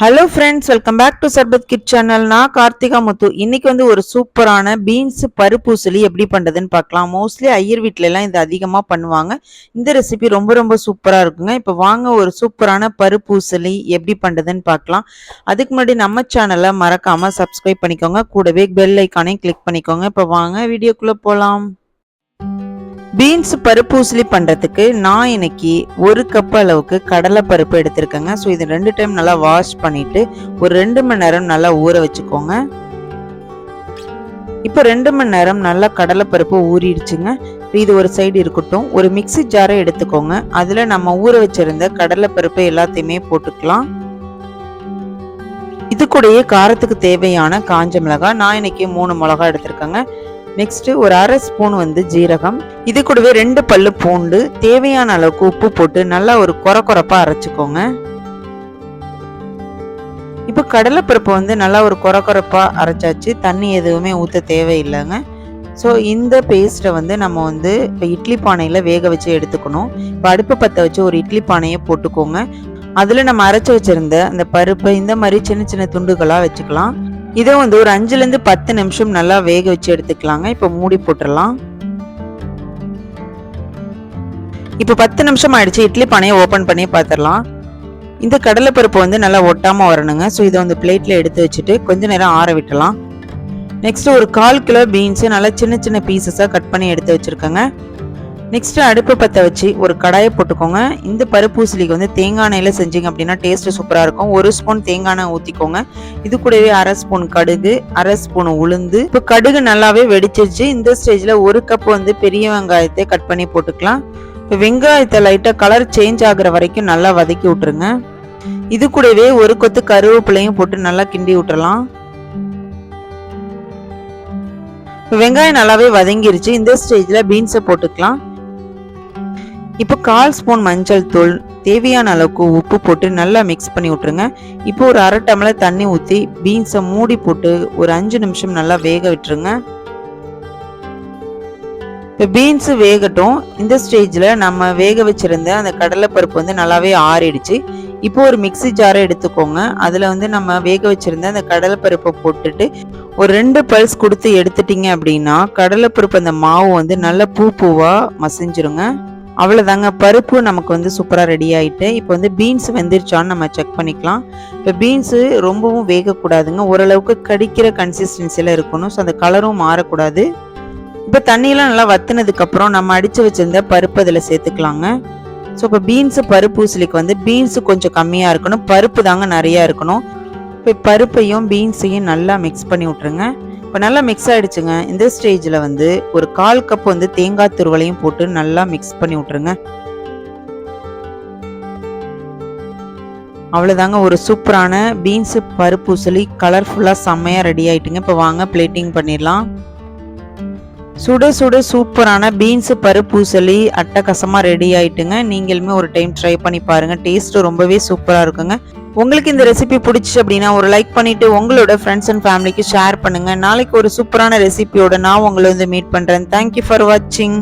Hello friends welcome back to sharbat kid channel நான் கார்த்திகா முத்து. இன்னைக்கு வந்து ஒரு சூப்பரான பீன்ஸ் பருப்பூசலி எப்படி பண்ணுறதுன்னு பார்க்கலாம். மோஸ்ட்லி ஐயர் வீட்டிலலாம் இது அதிகமாக பண்ணுவாங்க. இந்த ரெசிபி ரொம்ப ரொம்ப சூப்பராக இருக்குங்க. இப்போ வாங்க ஒரு சூப்பரான பருப்பூசலி எப்படி பண்ணுறதுன்னு பார்க்கலாம். அதுக்கு முன்னாடி நம்ம சேனலை மறக்காமல் சப்ஸ்கிரைப் பண்ணிக்கோங்க. கூடவே பெல் ஐக்கானையும் கிளிக் பண்ணிக்கோங்க. இப்போ வாங்க வீடியோக்குள்ளே போகலாம் பீன்ஸ் பருப்பூசலி பண்ணுறதுக்கு நான் இன்னைக்கு ஒரு கப் அளவுக்கு கடலை பருப்பு எடுத்திருக்கேங்க. ஸோ இது ரெண்டு டைம் நல்லா வாஷ் பண்ணிவிட்டு ஒரு ரெண்டு மணி நேரம் நல்லா ஊற வச்சுக்கோங்க. இப்போ ரெண்டு மணி நேரம் நல்லா கடலை பருப்பு ஊறிடுச்சுங்க. இது ஒரு சைடு இருக்கட்டும். ஒரு மிக்சி ஜாரை எடுத்துக்கோங்க. அதில் நம்ம ஊற வச்சிருந்த கடலை பருப்பு எல்லாத்தையுமே போட்டுக்கலாம். இது கூடயே காரத்துக்கு தேவையான காஞ்ச மிளகாய் நான் இன்னைக்கு மூணு மிளகாய் எடுத்திருக்கேங்க. நெக்ஸ்ட் ஒரு அரை ஸ்பூன் வந்து ஜீரகம். இது கூடவே ரெண்டு பல்லு பூண்டு. தேவையான அளவுக்கு உப்பு போட்டு நல்லா ஒரு கொர குறப்பா அரைச்சிக்கோங்க. இப்போ கடலைப்பருப்பு வந்து நல்லா ஒரு கொர குறப்பா அரைச்சாச்சு. தண்ணி எதுவுமே ஊற்ற தேவையில்லைங்க. ஸோ இந்த பேஸ்ட்டை வந்து நம்ம வந்து இப்போ இட்லி பானையில் வேக வச்சு எடுத்துக்கணும். இப்போ அடுப்பு பற்ற வச்சு ஒரு இட்லி பானையை போட்டுக்கோங்க. அதில் நம்ம அரைச்சி வச்சுருந்த அந்த பருப்பை இந்த மாதிரி சின்ன சின்ன துண்டுகளாக வச்சுக்கலாம். இதை வந்து ஒரு அஞ்சுலேருந்து பத்து நிமிஷம் நல்லா வேக வச்சு எடுத்துக்கலாங்க. இப்போ மூடி போட்டுடலாம். இப்போ பத்து நிமிஷம் ஆயிடுச்சு. இட்லி பானையை ஓப்பன் பண்ணி பார்த்துடலாம். இந்த கடலைப்பருப்பு வந்து நல்லா ஒட்டாமல் வரணுங்க. ஸோ இதை வந்து பிளேட்டில் எடுத்து வச்சுட்டு கொஞ்ச நேரம் ஆற விட்டலாம் நெக்ஸ்ட் ஒரு கால் கிலோ பீன்ஸு நல்லா சின்ன சின்ன பீசஸாக கட் பண்ணி எடுத்து வச்சுருக்கேங்க. நெக்ஸ்ட் அடுப்பு பற்ற வச்சு ஒரு கடாயை போட்டுக்கோங்க. இந்த பருப்பூசிலிக்கு வந்து தேங்காய் எண்ணெயில் செஞ்சீங்க அப்படின்னா டேஸ்ட்டு சூப்பராக இருக்கும். ஒரு ஸ்பூன் தேங்காய் எண்ணெய் ஊற்றிக்கோங்க இது கூடவே அரை ஸ்பூன் கடுகு அரை ஸ்பூன் உளுந்து. இப்போ கடுகு நல்லாவே வெடிச்சிருச்சு. இந்த ஸ்டேஜில் ஒரு கப் வந்து பெரிய வெங்காயத்தை கட் பண்ணி போட்டுக்கலாம். இப்போ வெங்காயத்தை லைட்டாக கலர் சேஞ்ச் ஆகிற வரைக்கும் நல்லா வதக்கி விட்டுருங்க. இது கூடவே ஒரு கொத்து கருவேப்பிலையும் போட்டு நல்லா கிண்டி விட்டுறலாம். வெங்காயம் நல்லாவே வதங்கிருச்சு. இந்த ஸ்டேஜில் பீன்ஸை போட்டுக்கலாம். இப்போ கால் ஸ்பூன் மஞ்சள் தூள் தேவையான அளவுக்கு உப்பு போட்டு நல்லா மிக்ஸ் பண்ணி விட்டுருங்க. இப்போ ஒரு அரை டம்ளர் தண்ணி ஊற்றி பீன்ஸை மூடி போட்டு ஒரு அஞ்சு நிமிஷம் நல்லா வேக விட்டுருங்க. இப்போ பீன்ஸு வேகட்டும். இந்த ஸ்டேஜில் நம்ம வேக வச்சுருந்த அந்த கடலைப்பருப்பு வந்து நல்லாவே ஆறிடுச்சு. இப்போ ஒரு மிக்சி ஜாரை எடுத்துக்கோங்க. அதில் வந்து நம்ம வேக வச்சுருந்த அந்த கடலைப்பருப்பை போட்டுட்டு ஒரு ரெண்டு பல்ஸ் கொடுத்து எடுத்துட்டீங்க அப்படின்னா கடலைப்பருப்பு அந்த மாவு வந்து நல்லா பூ பூவாக மசிஞ்சிருங்க. அவ்வளோதாங்க பருப்பு நமக்கு வந்து சூப்பராக ரெடி ஆகிட்டு இப்போ வந்து பீன்ஸ் வெந்துருச்சான்னு நம்ம செக் பண்ணிக்கலாம். இப்போ பீன்ஸு ரொம்பவும் வேகக்கூடாதுங்க. ஓரளவுக்கு கடிக்கிற கன்சிஸ்டன்சியில் இருக்கணும். ஸோ அந்த கலரும் மாறக்கூடாது. இப்போ தண்ணியெலாம் நல்லா வத்தினதுக்கப்புறம் நம்ம அடித்து வச்சுருந்த பருப்பு அதில் சேர்த்துக்கலாங்க. ஸோ இப்போ பீன்ஸு பருப்பு ஊசலிக்கு வந்து பீன்ஸு கொஞ்சம் கம்மியாக இருக்கணும். பருப்பு தாங்க நிறையா இருக்கணும். இப்போ பருப்பையும் பீன்ஸையும் நல்லா மிக்ஸ் பண்ணி விட்ருங்க இப்போ நல்லா மிக்ஸ் ஆகிடுச்சுங்க இந்த ஸ்டேஜில் வந்து ஒரு கால் கப் வந்து தேங்காய் துருவலையும் போட்டு நல்லா மிக்ஸ் பண்ணி விட்ருங்க அவ்வளோதாங்க ஒரு சூப்பரான பீன்ஸு பருப்பு உசலி கலர்ஃபுல்லாக செம்மையாக ரெடி ஆகிட்டுங்க இப்போ வாங்க பிளேட்டிங் பண்ணிடலாம். சுட சுட சூப்பரான பீன்ஸு பருப்பு உசலி அட்டகாசமாக ரெடி ஆகிட்டுங்க நீங்களுமே ஒரு டைம் ட்ரை பண்ணி பாருங்கள் டேஸ்ட்டு ரொம்பவே சூப்பராக இருக்குங்க. உங்களுக்கு இந்த ரெசிபி பிடிச்சிச்சு அப்படின்னா ஒரு லைக் பண்ணிட்டு உங்களோட ஃப்ரெண்ட்ஸ் அண்ட் ஃபேமிலிக்கு ஷேர் பண்ணுங்க. நாளைக்கு ஒரு சூப்பரான ரெசிபியோட நான் உங்களை வந்து மீட் பண்றேன். தேங்க்யூ ஃபார் வாட்சிங்